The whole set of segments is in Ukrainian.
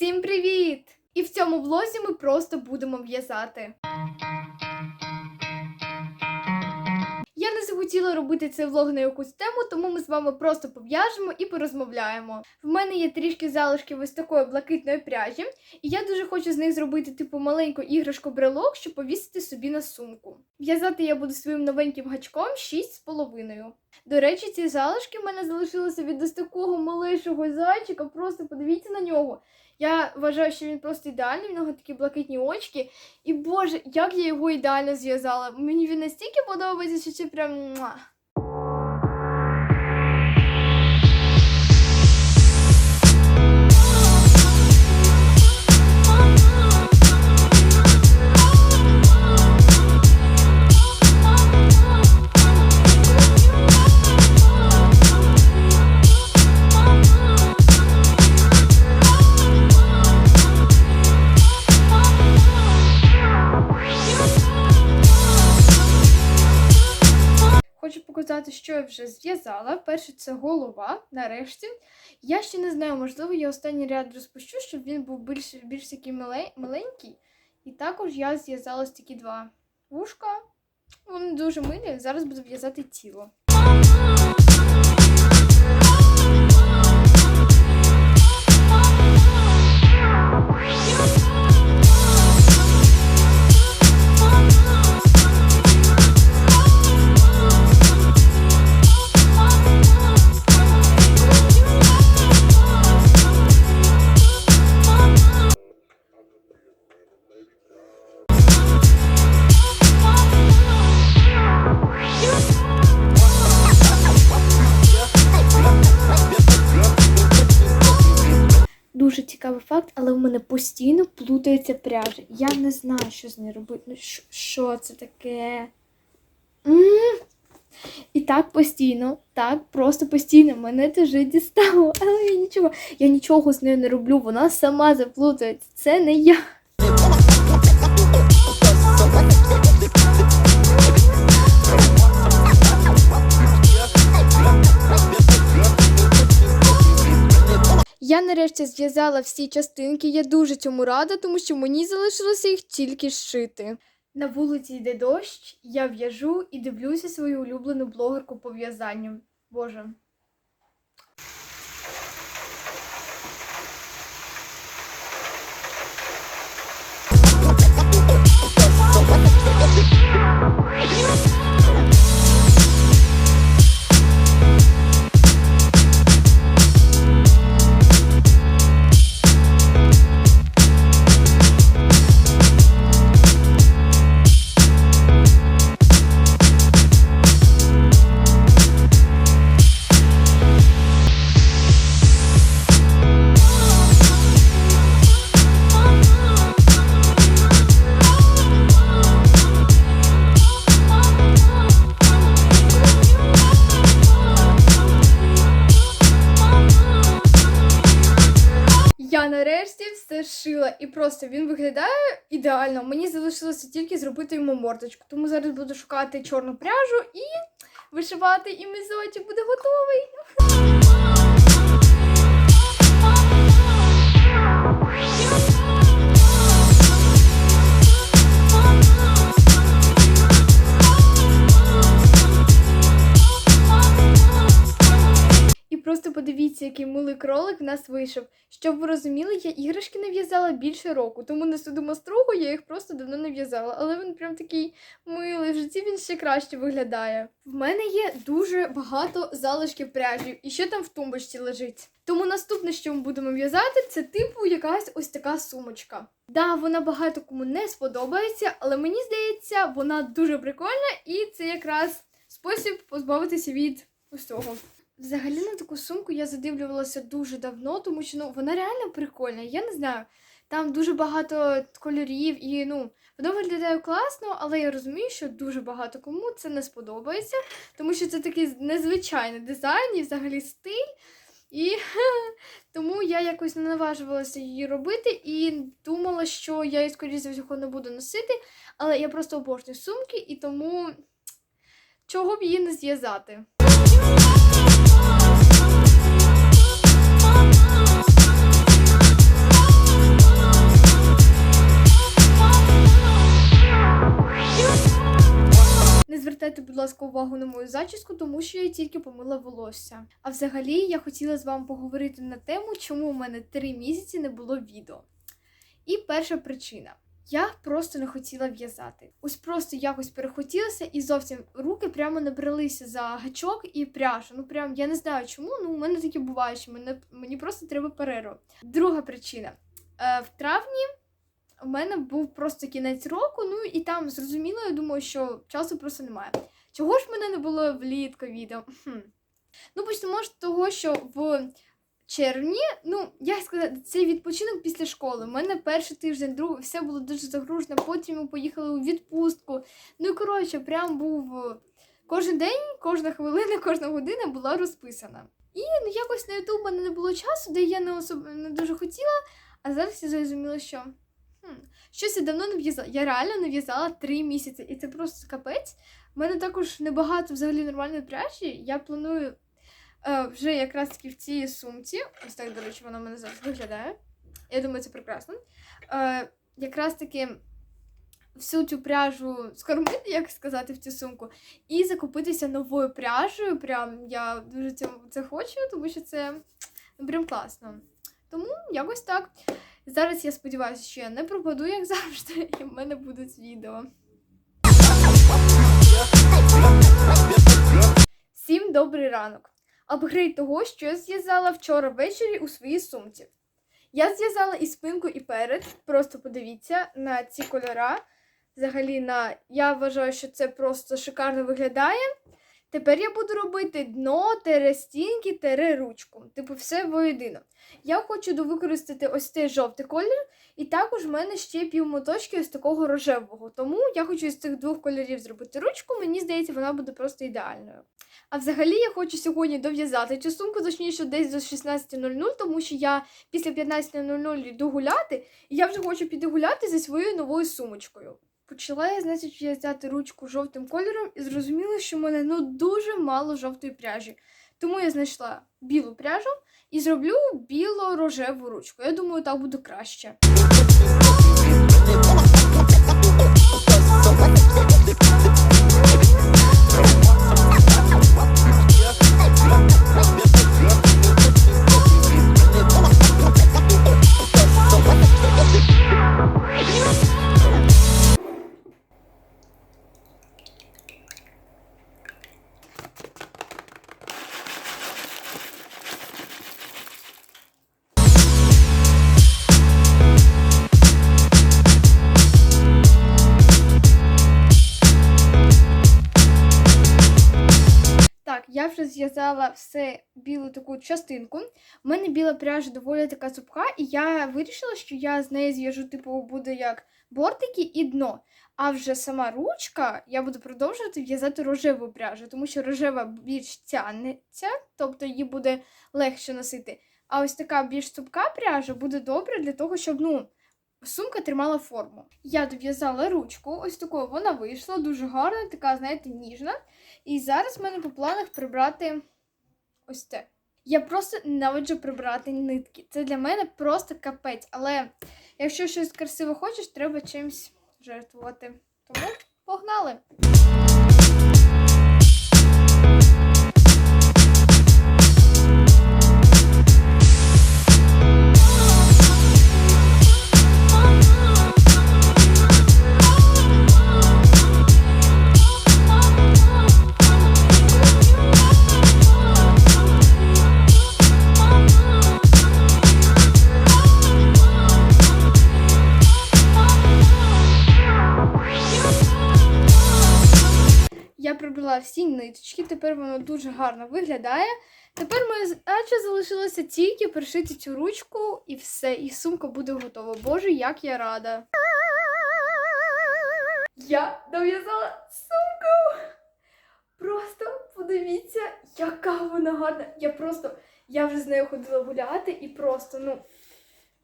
Всім привіт! І в цьому влозі ми просто будемо в'язати. Я не захотіла робити цей влог на якусь тему, тому ми з вами просто пов'яжемо і порозмовляємо. В мене є трішки залишків ось такої блакитної пряжі, і я дуже хочу з них зробити типу маленьку іграшку брелок, щоб повісити собі на сумку. В'язати я буду своїм новеньким гачком 6,5. До речі, ці залишки в мене залишилися від ось такого малишого зайчика. Просто подивіться на нього. Я вважаю, що він просто ідеальний, в нього такі блакитні очки. І боже, як я його ідеально зв'язала. Мені він настільки подобається, що це прям. Що я вже зв'язала. Перше це голова, нарешті. Я ще не знаю, можливо, я останній ряд розпущу, щоб він був більш, більш такий мале- маленький. І також я зв'язала такі два вушка. Вони дуже милі. Зараз буду в'язати тіло. Цікавий факт, але в мене постійно плутається пряжа. Я не знаю, що з нею робити. Ну, що, це таке? м І так постійно, так, просто постійно мене це дістало. Але я нічого, я нічого з нею не роблю, вона сама заплутається. Це не я. Я нарешті зв'язала всі частинки. Я дуже цьому рада, тому що мені залишилося їх тільки зшити. На вулиці йде дощ, я в'яжу і дивлюся свою улюблену блогерку по в'язанню. Боже. Нарешті все шила, і просто він виглядає ідеально. Мені залишилося тільки зробити йому мордочку. Тому зараз буду шукати чорну пряжу і вишивати, і мізочок буде готовий. Просто який милий кролик в нас вийшов. Щоб ви розуміли, я іграшки не в'язала більше року, тому не судимо строго, я їх просто давно не в'язала. Але він прям такий милий, в житті він ще краще виглядає. В мене є дуже багато залишків пряжі, і ще там в тумбочці лежить. Тому наступне, що ми будемо в'язати, це типу якась ось така сумочка. Да, вона багато кому не сподобається, але мені здається, вона дуже прикольна, і це якраз спосіб позбавитися від усього. Взагалі на таку сумку я задивлювалася дуже давно, тому що ну вона реально прикольна. Я не знаю, там дуже багато кольорів і ну воно виглядає класно, але я розумію, що дуже багато кому це не сподобається, тому що це такий незвичайний дизайн і взагалі стиль. І тому я якось не наважувалася її робити і думала, що я її, скоріше за всього, не буду носити. Але я просто обожнюю сумки, і тому чого б її не зв'язати. Ласка, увагу на мою зачіску, тому що я тільки помила волосся. А взагалі я хотіла з вами поговорити на тему, чому у мене три місяці не було відео. І перша причина. Я просто не хотіла в'язати. Ось просто якось перехотілося і зовсім руки прямо не бралися за гачок і пряжу. Ну прям я не знаю чому. Ну у мене таке буває, що мене мені просто треба перерву. Друга причина. Е, в травні у мене був просто кінець року, ну і там зрозуміло, я думаю, що часу просто немає. Чого ж мене не було влітку відео? Хм. Ну, почнемо з того, що в червні, ну, як сказати, цей відпочинок після школи. У мене перший тиждень, другий, все було дуже загружено, потім ми поїхали у відпустку. Ну і коротше, прям був кожен день, кожна хвилина, кожна година була розписана. І ну, якось на Ютуб не було часу, де я не особ... не дуже хотіла, а зараз я зрозуміла, що хм, щось я давно не в'язала. Я реально не в'язала три місяці, і це просто капець. У мене також небагато взагалі нормальної пряжі. Я планую е, вже якраз таки в цій сумці. Ось так, до речі, вона в мене зараз виглядає. Я думаю, це прекрасно. Е, якраз таки всю цю пряжу скормити, як сказати, в цю сумку, і закупитися новою пряжею. Прям я дуже це, хочу, тому що це прям класно. Тому якось так. Зараз я сподіваюся, що я не пропаду, як завжди, і в мене будуть відео. Добрий ранок! Апгрейд того, що я зв'язала вчора ввечері у своїй сумці. Я зв'язала і спинку, і перед. Просто подивіться на ці кольора. Взагалі, на... я вважаю, що це просто шикарно виглядає. Тепер я буду робити дно, тере стінки, тере ручку. Типу, все воєдино. Я хочу довикористати ось цей жовтий колір, і також в мене ще півмоточки ось такого рожевого. Тому я хочу із цих двох кольорів зробити ручку. Мені здається, вона буде просто ідеальною. А взагалі я хочу сьогодні дов'язати цю сумку, точніше, десь до 16.00, тому що я після 15.00 йду гуляти, і я вже хочу піти гуляти зі своєю новою сумочкою. Почала я, значить, в'язати ручку жовтим кольором і зрозуміла, що в мене ну дуже мало жовтої пряжі. Тому я знайшла білу пряжу і зроблю біло-рожеву ручку. Я думаю, так буде краще. Зв'язала все білу таку частинку. У мене біла пряжа доволі така цупка, і я вирішила, що я з неї зв'яжу, типу, буде як бортики і дно. А вже сама ручка я буду продовжувати в'язати рожеву пряжу, тому що рожева більш тягнеться, тобто її буде легше носити. А ось така більш цупка пряжа буде добре для того, щоб ну, сумка тримала форму. Я дов'язала ручку, ось такою вона вийшла, дуже гарна, така, знаєте, ніжна. І зараз в мене по планах прибрати ось це. Я просто ненавиджу прибирати нитки. Це для мене просто капець. Але якщо щось красиво хочеш, треба чимось жертвувати. Тому погнали! Всі ниточки, тепер воно дуже гарно виглядає. Тепер моя задача залишилася тільки пришити цю ручку і все, і сумка буде готова. Боже, як я рада. Я дов'язала сумку. Просто подивіться, яка вона гарна. Я просто, я вже з нею ходила гуляти і просто, ну,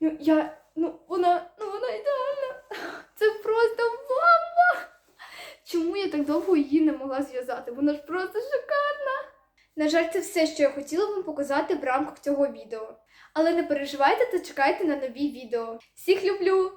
ну я, ну вона, ну вона ідеальна. Це просто! Чому я так довго її не могла зв'язати? Вона ж просто шикарна. На жаль, це все, що я хотіла вам показати в рамках цього відео. Але не переживайте та чекайте на нові відео. Всіх люблю!